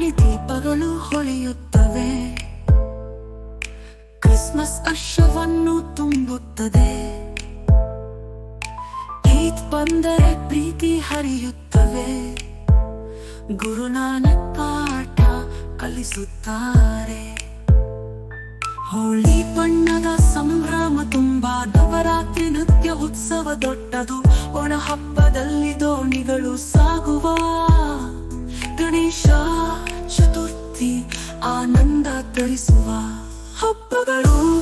ಗಾಳಿ ದೀಪಗಳು ಹೊಳೆಯುತ್ತವೆ. ಕ್ರಿಸ್ಮಸ್ ಅಶ್ವವನ್ನು ತುಂಬುತ್ತದೆ. ಈದ್ ಬಂದರೆ ಪ್ರೀತಿ ಹರಿಯುತ್ತವೆ. ಗುರುನಾನಕ್ ಪಾಠ ಕಲಿಸುತ್ತಾರೆ. ಹೋಳಿ ಬಣ್ಣದ ಸಂಭ್ರಮ ತುಂಬಾ, ನವರಾತ್ರಿ ನೃತ್ಯ ಉತ್ಸವ ದೊಡ್ಡದು. ಒಣ ಹಬ್ಬದಲ್ಲಿ ದೋಣಿಗಳು ಸಾಗುವ. ಗಣೇಶ ಆನಂದ ತರಿಸುವ ಹಬ್ಬಗಳು.